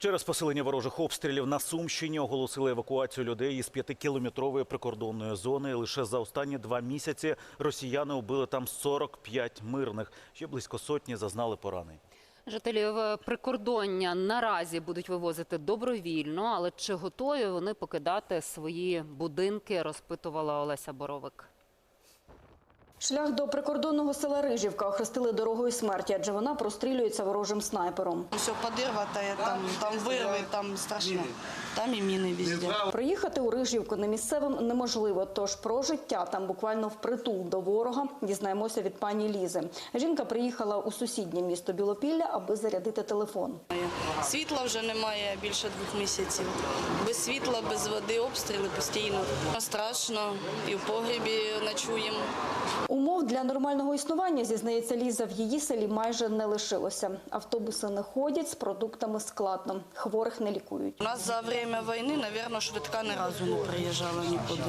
Через посилення ворожих обстрілів на Сумщині оголосили евакуацію людей із п'ятикілометрової прикордонної зони. Лише за останні два місяці росіяни убили там 45 мирних. Ще близько сотні зазнали поранень. Жителів прикордоння наразі будуть вивозити добровільно, але чи готові вони покидати свої будинки, розпитувала Олеся Боровик. Шлях до прикордонного села Рижівка охрестили дорогою смерті, адже вона прострілюється ворожим снайпером. Все подырватое, там, там вырвы, там страшно. Там и мины везде. Проїхати у Рижівку немісцевим неможливо, тож про життя там буквально впритул до ворога дізнаємося від пані Лізи. Жінка приїхала у сусіднє місто Білопілля, аби зарядити телефон. Світла вже немає більше двох місяців. Без світла, без води, обстріли постійно. Страшно, і в погрібі ночуємо. Умов для нормального існування, зізнається Ліза, в її селі майже не лишилося. Автобуси не ходять, з продуктами складно. Хворих не лікують. У нас за время війни, мабуть, швидка ні разу не приїжджала нікуди.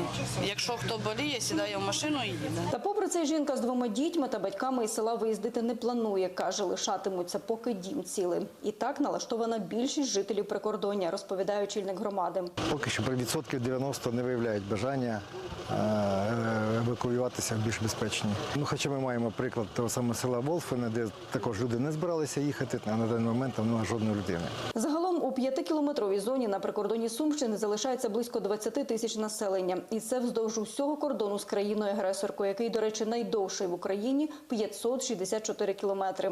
Якщо хто боліє, сідає в машину і їде. Та попри це жінка з двома дітьми та батьками із села виїздити не планує. Каже, лишатимуться, поки дім цілий. І так налаштована більшість жителів прикордоння, розповідає очільник громади. Поки що при відсотків 90 не виявляють бажання е, евакуюватися в більш безпечні. Ну, хоча ми маємо приклад того самого села Волфине, де також люди не збиралися їхати, а на даний момент там немає жодної людини. П'ятикілометровій зоні на прикордоні Сумщини залишається близько 20 тисяч населення. І це вздовж усього кордону з країною-агресоркою, який, до речі, найдовший в Україні – 564 кілометри.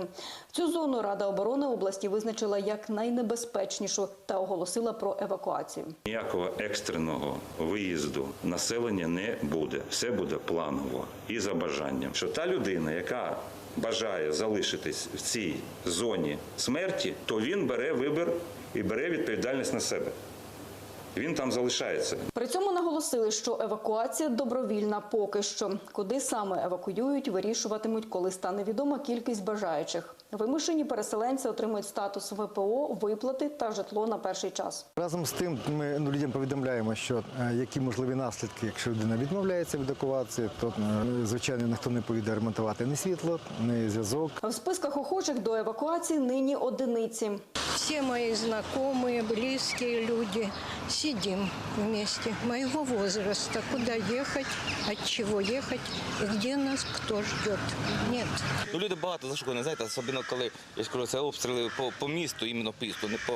Цю зону Рада оборони області визначила як найнебезпечнішу та оголосила про евакуацію. Ніякого екстреного виїзду населення не буде. Все буде планово і за бажанням. Що та людина, яка бажає залишитись в цій зоні смерті, то він бере вибір і бере відповідальність на себе. Він там залишається. При цьому наголосили, що евакуація добровільна поки що. Куди саме евакуюють, вирішуватимуть, коли стане відома кількість бажаючих. Вимушені переселенці отримують статус ВПО, виплати та житло на перший час. Разом з тим, ми ну, людям повідомляємо, що е, які можливі наслідки, якщо людина відмовляється від евакуації, то е, звичайно ніхто не поїде ремонтувати ні світло, ні зв'язок. В списках охочих до евакуації нині одиниці. Все мои знакомые, близкие люди сидим вместе моего возраста. Куда ехать, от чего ехать и где нас кто ждет. Нет. Ну, люди багато зашукані, знаєте, особливо коли я ж кажу, це обстріли по, по місту, іменно по місту, не по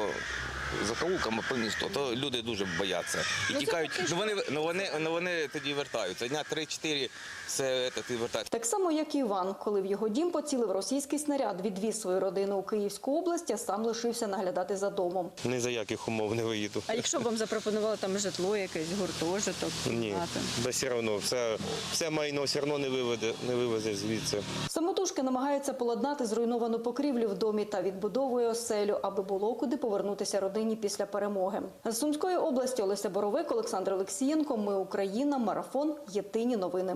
закоулкам, а по місту, то люди дуже бояться. І тікають. Ну вони, ну, вони, ну, вони тоді вертаються. Дня 3-4 все це, ти вертаєшся. Так само, як і Іван, коли в його дім поцілив російський снаряд, відвіз свою родину у Київську область, а сам лишився наглядати за домом. Ні за яких умов не виїду. А якщо б вам запропонували там житло, якесь гуртожиток, Ні, бо все одно, все, все майно все одно не виведе, не вивезе звідси. Самотужки намагається поладнати зруйновану покрівлю в домі та відбудовує оселю, аби було куди повернутися родині після перемоги. З Сумської області Олеся Боровик, Олександр Олексієнко. Ми Україна. Марафон. Єдині новини.